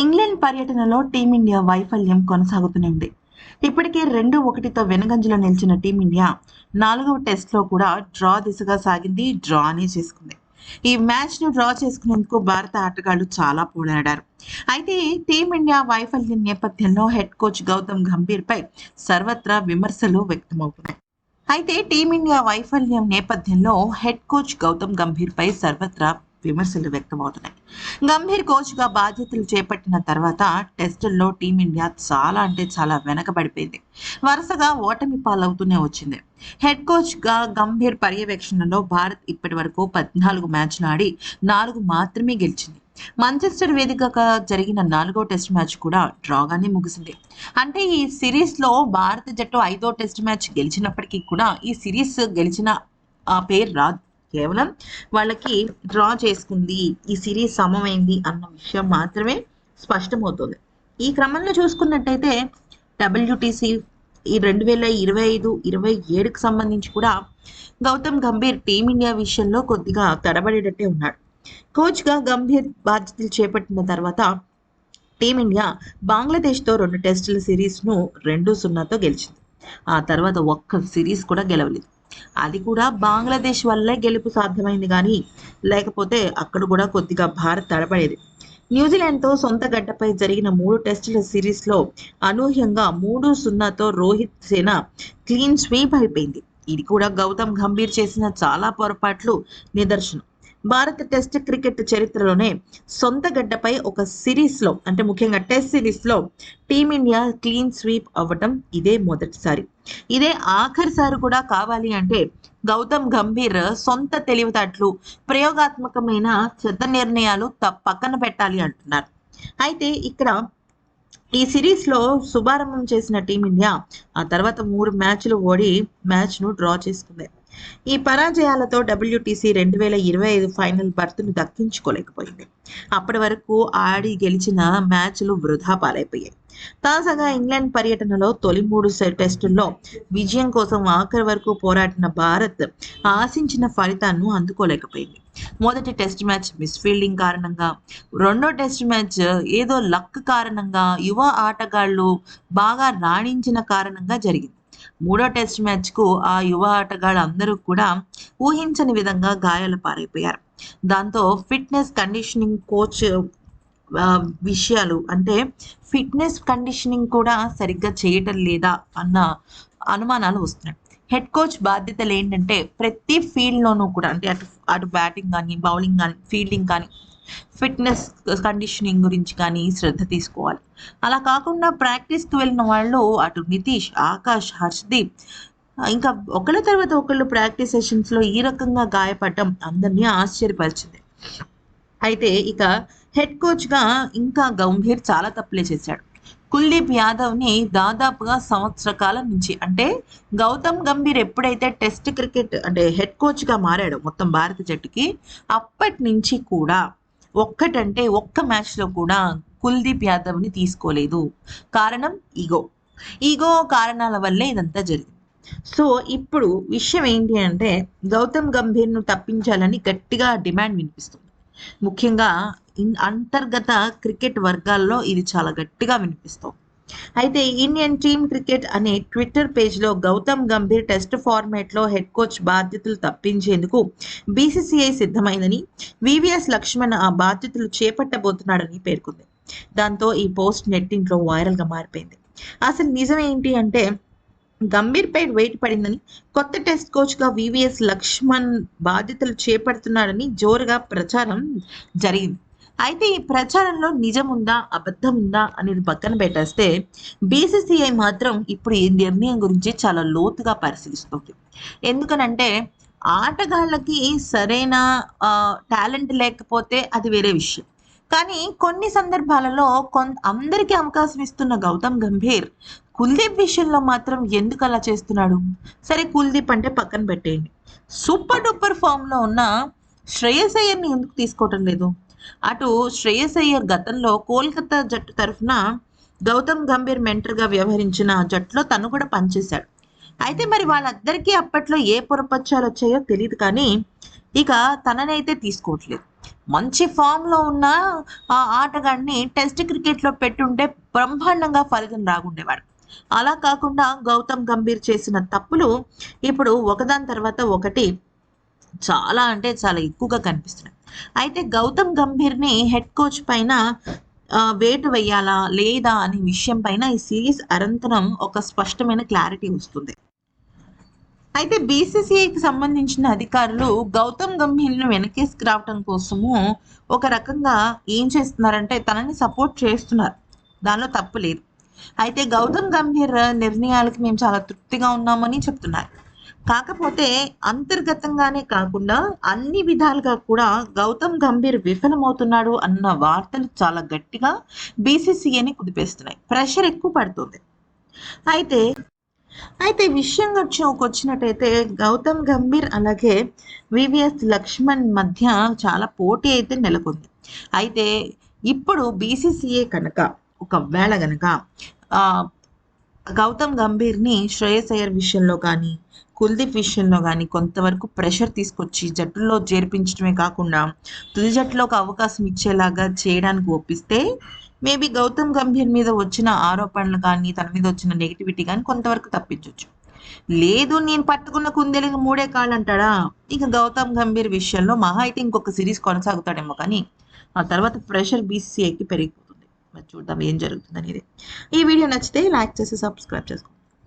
England పర్యటనలో team India వైఫల్యం కొనసాగుతూనే ఉంది. ఇప్పటికే రెండు ఒకటితో వెనుగంజలో నిలిచిన టీమిండియా నాలుగవ టెస్ట్లో కూడా డ్రా దిశగా సాగింది డ్రానే చేసుకుంది. ఈ మ్యాచ్ను డ్రా చేసుకునేందుకు భారత ఆటగాళ్ళు చాలా పోరాడారు. అయితే టీమిండియా వైఫల్యం నేపథ్యంలో హెడ్ కోచ్ గౌతమ్ గంభీర్పై సర్వత్రా విమర్శలు వ్యక్తమవుతున్నాయి. అయితే టీమిండియా వైఫల్యం నేపథ్యంలో హెడ్ కోచ్ గౌతమ్ గంభీర్పై సర్వత్రా విమర్శలు వ్యక్తమవుతున్నాయి. గంభీర్ కోచ్గా బాధ్యతలు చేపట్టిన తర్వాత టెస్టుల్లో టీమిండియా చాలా అంటే చాలా వెనకబడిపోయింది. వరుసగా ఓటమి పాలవుతూనే వచ్చింది. హెడ్ కోచ్గా గంభీర్ పర్యవేక్షణలో భారత్ ఇప్పటి వరకు పద్నాలుగు మ్యాచ్లు ఆడి నాలుగు మాత్రమే గెలిచింది. మాంచెస్టర్ వేదికగా జరిగిన నాలుగో టెస్ట్ మ్యాచ్ కూడా డ్రాగానే ముగిసింది. అంటే ఈ సిరీస్లో భారత జట్టు ఐదో టెస్ట్ మ్యాచ్ గెలిచినప్పటికీ కూడా ఈ సిరీస్ గెలిచిన ఆ పేరు రాదు. కేవలం వాళ్ళకి డ్రా చేసుకుంది ఈ సిరీస్ సమమైంది అన్న విషయం మాత్రమే స్పష్టమవుతుంది. ఈ క్రమంలో చూసుకున్నట్టయితే డబ్ల్యూటీసీ ఈ రెండు వేల ఇరవై ఐదు ఇరవై ఏడుకు సంబంధించి కూడా గౌతమ్ గంభీర్ టీమిండియా విషయంలో కొద్దిగా తడబడేటట్టే ఉన్నాడు. కోచ్గా గంభీర్ బాధ్యతలు చేపట్టిన తర్వాత టీమిండియా బంగ్లాదేశ్తో రెండు టెస్టుల సిరీస్ను రెండు సున్నాతో గెలిచింది. ఆ తర్వాత ఒక్క సిరీస్ కూడా గెలవలేదు. అది కూడా బంగ్లాదేశ్ వల్లే గెలుపు సాధ్యమైంది కానీ లేకపోతే అక్కడ కూడా కొద్దిగా భారత్ తడబడేది న్యూజిలాండ్తో సొంత గడ్డపై జరిగిన మూడు టెస్టుల సిరీస్లో అనూహ్యంగా మూడు సున్నాతో రోహిత్ సేన క్లీన్ స్వీప్ అయిపోయింది. ఇది కూడా గౌతమ్ గంభీర్ చేసిన చాలా పొరపాట్లు నిదర్శనం. భారత టెస్ట్ క్రికెట్ చరిత్రలోనే సొంత గడ్డపై ఒక సిరీస్లో అంటే ముఖ్యంగా టెస్ట్ సిరీస్లో టీమిండియా క్లీన్ స్వీప్ అవ్వటం ఇదే మొదటిసారి. ఇదే ఆఖరిసారి కూడా కావాలి అంటే గౌతమ్ గంభీర్ సొంత తెలివితేటలు ప్రయోగాత్మకమైన చెత్త నిర్ణయాలు పక్కన పెట్టాలి అంటున్నారు. అయితే ఇక్కడ ఈ సిరీస్లో శుభారంభం చేసిన టీమిండియా ఆ తర్వాత మూడు మ్యాచ్లు ఓడి మ్యాచ్ను డ్రా చేసుకుంది. ఈ పరాజయాలతో డబ్ల్యూటీసీ రెండు వేల ఇరవై ఐదు ఫైనల్ బర్త్ను దక్కించుకోలేకపోయింది. అప్పటి వరకు ఆడి గెలిచిన మ్యాచ్లు వృధా పాలైపోయాయి. తాజాగా ఇంగ్లాండ్ పర్యటనలో తొలి మూడు టెస్టుల్లో విజయం కోసం ఆఖరి వరకు పోరాడిన భారత్ ఆశించిన ఫలితాన్ని అందుకోలేకపోయింది. మొదటి టెస్ట్ మ్యాచ్ మిస్ ఫీల్డింగ్ కారణంగా రెండో టెస్ట్ మ్యాచ్ ఏదో లక్ కారణంగా యువ ఆటగాళ్ళు బాగా రాణించిన కారణంగా జరిగింది. మూడో టెస్ట్ మ్యాచ్కు ఆ యువ ఆటగాళ్ళందరూ కూడా ఊహించని విధంగా గాయాలు పారైపోయారు. దాంతో ఫిట్నెస్ కండిషనింగ్ కోచ్ విషయాలు అంటే ఫిట్నెస్ కండిషనింగ్ కూడా సరిగ్గా చేయటం లేదా అన్న అనుమానాలు వస్తున్నాయి. హెడ్ కోచ్ బాధ్యతలు ఏంటంటే ప్రతి ఫీల్డ్లోనూ కూడా అంటే అటు అటు బ్యాటింగ్ కానీ బౌలింగ్ కానీ ఫీల్డింగ్ కానీ ఫిట్నెస్ కండిషనింగ్ గురించి కానీ శ్రద్ధ తీసుకోవాలి. అలా కాకుండా ప్రాక్టీస్కి వెళ్ళిన వాళ్ళు అటు నితీష్ ఆకాష్ హర్షదీప్ ఇంకా ఒకళ్ళ తర్వాత ఒకళ్ళు ప్రాక్టీస్ సెషన్స్లో ఈ రకంగా గాయపడటం అందరినీ ఆశ్చర్యపరిచింది. అయితే ఇక హెడ్ కోచ్గా ఇంకా గంభీర్ చాలా తప్పులే చేశాడు. కుల్దీప్ యాదవ్ని దాదాపుగా సంవత్సర కాలం నుంచి అంటే గౌతమ్ గంభీర్ ఎప్పుడైతే టెస్ట్ క్రికెట్ అంటే హెడ్ కోచ్గా మారాడు మొత్తం భారత జట్టుకి అప్పటి నుంచి కూడా ఒక్కటంటే ఒక్క మ్యాచ్లో కూడా కుల్దీప్ యాదవ్ని తీసుకోలేదు. కారణం ఈగో. ఈగో కారణాల వల్లే ఇదంతా జరిగింది. సో ఇప్పుడు విషయం ఏంటి అంటే గౌతమ్ గంభీర్ను తప్పించాలని గట్టిగా డిమాండ్ వినిపిస్తుంది. ముఖ్యంగా అంతర్గత క్రికెట్ వర్గాల్లో ఇది చాలా గట్టిగా వినిపిస్తుంది. అయితే ఇండియన్ టీమ్ క్రికెట్ అనే ట్విట్టర్ పేజ్లో గౌతమ్ గంభీర్ టెస్ట్ ఫార్మాట్లో హెడ్ కోచ్ బాధ్యతలు తప్పించేందుకు బీసీసీఐ సిద్ధమైందని వివిఎస్ లక్ష్మణ్ ఆ బాధ్యతలు చేపట్టబోతున్నాడని పేర్కొంది. దాంతో ఈ పోస్ట్ నెట్టింట్లో వైరల్గా మారిపోయింది. అసలు నిజం ఏంటి అంటే గంభీర్పై వెయిట్ పడిందని కొత్త టెస్ట్ కోచ్గా వివిఎస్ లక్ష్మణ్ బాధ్యతలు చేపడుతున్నాడని జోరుగా ప్రచారం జరిగింది. అయితే ఈ ప్రచారంలో నిజముందా అబద్ధముందా అబద్ధం ఉందా అనేది పక్కన పెట్టేస్తే బీసీసీఐ మాత్రం ఇప్పుడు ఈ నిర్ణయం గురించి చాలా లోతుగా పరిశీలిస్తుంది. ఎందుకనంటే ఆటగాళ్ళకి సరైన టాలెంట్ లేకపోతే అది వేరే విషయం. కానీ కొన్ని సందర్భాలలో కొన్ అందరికీ అవకాశం ఇస్తున్న గౌతమ్ గంభీర్ కుల్దీప్ విషయంలో మాత్రం ఎందుకు అలా చేస్తున్నాడు? సరే కుల్దీప్ అంటే పక్కన పెట్టేయండి. సూపర్ డూపర్ ఫామ్లో ఉన్న శ్రేయస్ అయ్యర్ని ఎందుకు తీసుకోవటం లేదు? అటు శ్రేయస్ అయ్యర్ గతంలో కోల్కతా జట్టు తరఫున గౌతమ్ గంభీర్ మెంటర్గా వ్యవహరించిన జట్టులో తను కూడా పనిచేశాడు. అయితే మరి వాళ్ళందరికీ అప్పట్లో ఏ పొరపచ్చాలు వచ్చాయో తెలియదు కానీ ఇక తననైతే తీసుకోవట్లేదు. మంచి ఫామ్లో ఉన్న ఆ ఆటగాడిని టెస్ట్ క్రికెట్లో పెట్టుంటే బ్రహ్మాండంగా ఫలితం రాగుండేవాడు. అలా కాకుండా గౌతమ్ గంభీర్ చేసిన తప్పులు ఇప్పుడు ఒకదాని తర్వాత ఒకటి చాలా అంటే చాలా ఎక్కువగా కనిపిస్తున్నాయి. అయితే గౌతమ్ గంభీర్ని హెడ్ కోచ్ పైన వేటు వేయాలా లేదా అనే విషయం పైన ఈ సిరీస్ అనంతరం ఒక స్పష్టమైన క్లారిటీ వస్తుంది. అయితే బీసీసీఐకి సంబంధించిన అధికారులు గౌతమ్ గంభీర్ను వెనకేసుకు రావటం కోసము ఒక రకంగా ఏం చేస్తున్నారంటే తనని సపోర్ట్ చేస్తున్నారు. దానిలో తప్పు లేదు. అయితే గౌతమ్ గంభీర్ నిర్ణయాలకు మేము చాలా తృప్తిగా ఉన్నామని చెప్తున్నారు. కాకపోతే అంతర్గతంగానే కాకుండా అన్ని విధాలుగా కూడా గౌతమ్ గంభీర్ విఫలమవుతున్నాడు అన్న వార్తలు చాలా గట్టిగా బీసీసీఐని కుదిపేస్తున్నాయి. ప్రెషర్ ఎక్కువ పడుతుంది. అయితే అయితే విషయం వచ్చినట్టయితే గౌతమ్ గంభీర్ అలాగే వివిఎస్ లక్ష్మణ్ మధ్య చాలా పోటీ అయితే నెలకొంది. అయితే ఇప్పుడు బీసీసీఏ కనుక ఒకవేళ కనుక గౌతమ్ గంభీర్ని శ్రేయస్ అయ్యర్ విషయంలో కానీ కుల్దీప్ విషయంలో కానీ కొంతవరకు ప్రెషర్ తీసుకొచ్చి జట్టులో చేర్పించడమే కాకుండా తుది జట్టులోకి అవకాశం ఇచ్చేలాగా చేయడానికి ఒప్పిస్తే మేబీ గౌతమ్ గంభీర్ మీద వచ్చిన ఆరోపణలు కానీ తన మీద వచ్చిన నెగిటివిటీ కానీ కొంతవరకు తప్పించవచ్చు లేదు నేను పట్టుకున్న కుందేలకు మూడే కాళ్ళు అంటాడా ఇక గౌతమ్ గంభీర్ విషయంలో మహా అయితే ఇంకొక సిరీస్ కొనసాగుతాడేమో కానీ ఆ తర్వాత ప్రెషర్ బీసీఐకి పెరిగి మరి చూద్దాం ఏం జరుగుతుంది అనేది ఈ వీడియో నచ్చితే లైక్ చేసి సబ్స్క్రైబ్ చేసుకోండి.